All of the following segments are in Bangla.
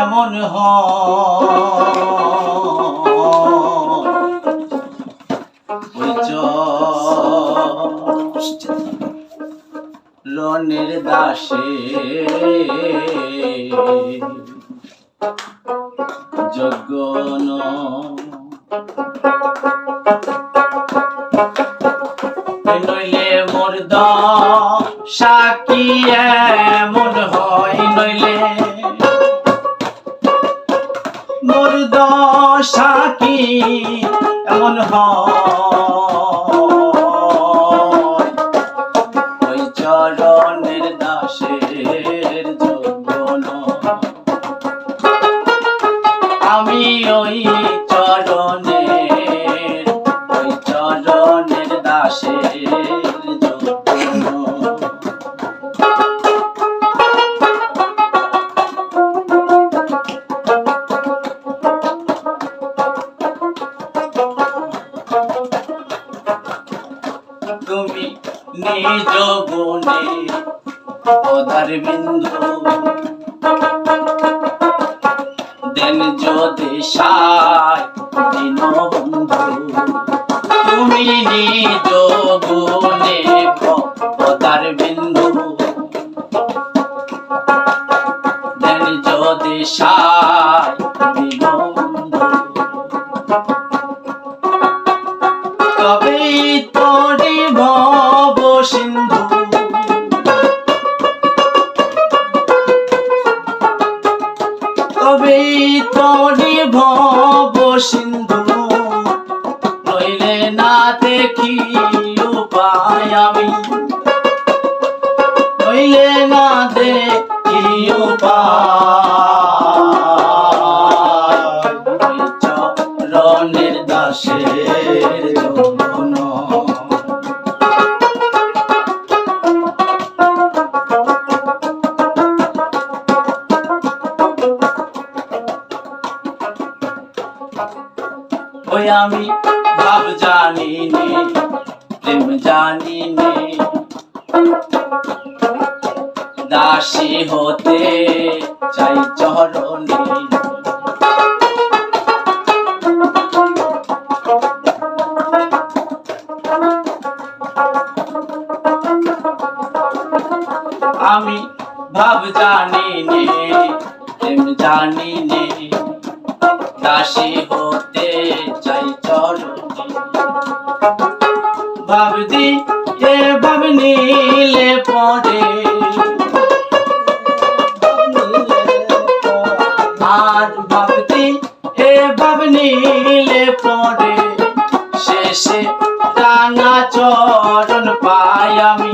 এমন রনের দাসে জগন। নইলে মোর সাকি মোর সাকি এমন হয়। আমি ওই চরণের ওই চরণের দাসের নিজ গুণে পদার বিন্দু দেন যদি সায় দিন বন্ধু তুমি নিজ গুণে পদার বিন্দু দেন যদি সায় দিন বন্ধু তবেই তোরি ভব সিন্ধু তবেই তোরি ভব সিন্ধু নইলে না দেখি উপায় আমি। নইলে না দেখি উপায় ওই আমি ভাব জানি নে প্রেম জানি নে দাসী হতে চাই চরণে। আমি ভাব জানি নে প্রেম জানি নে দাসী ভাবদি এ ভাব নীলে পড়ে আর ভাবদি এ ভাব নীলে পড়ে শেষে রাঙা চরণ পাই আমি।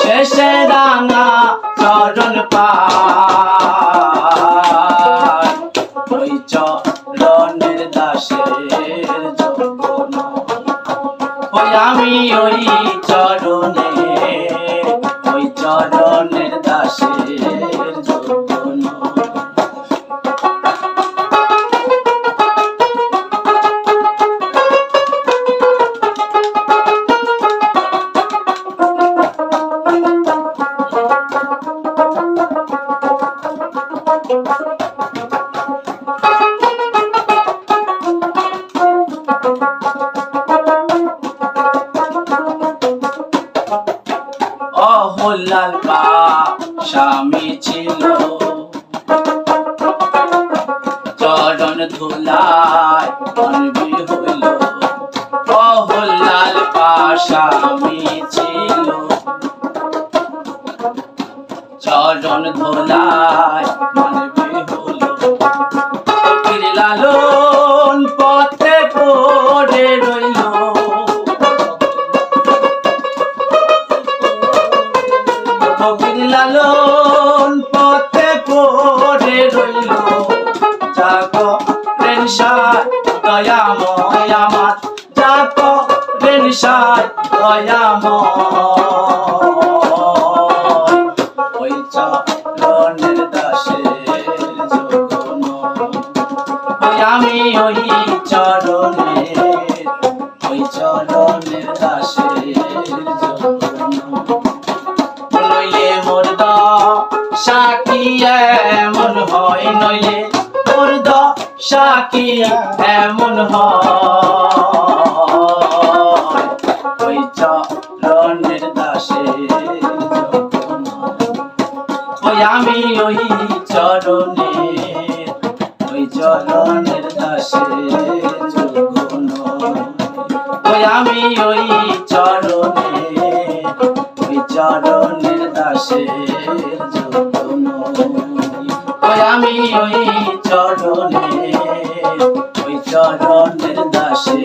শেষে রাঙা চরণ পাই। ওই আমি অহল্লাল বাপ স্বামী ছিল। চরণ ধুলায় অনবি হইল। অহল্লাল পা স্বামী ছিল। চরণ ধুলায় লালন পথে পড়ে রইল। জাগ রেনসায় দয়াময় আমার। জাগ রেনসায় দয়াময়। এমন হয় নইলে? তোর দশা কি এমন হয়? চরণের দাসে ওই আমি ওই চরণে, ওই চরণের দাসে ওই আমি ওই চরণে চরণের দাসে ওই আমি ওই চরণে ওই চরণের দাসে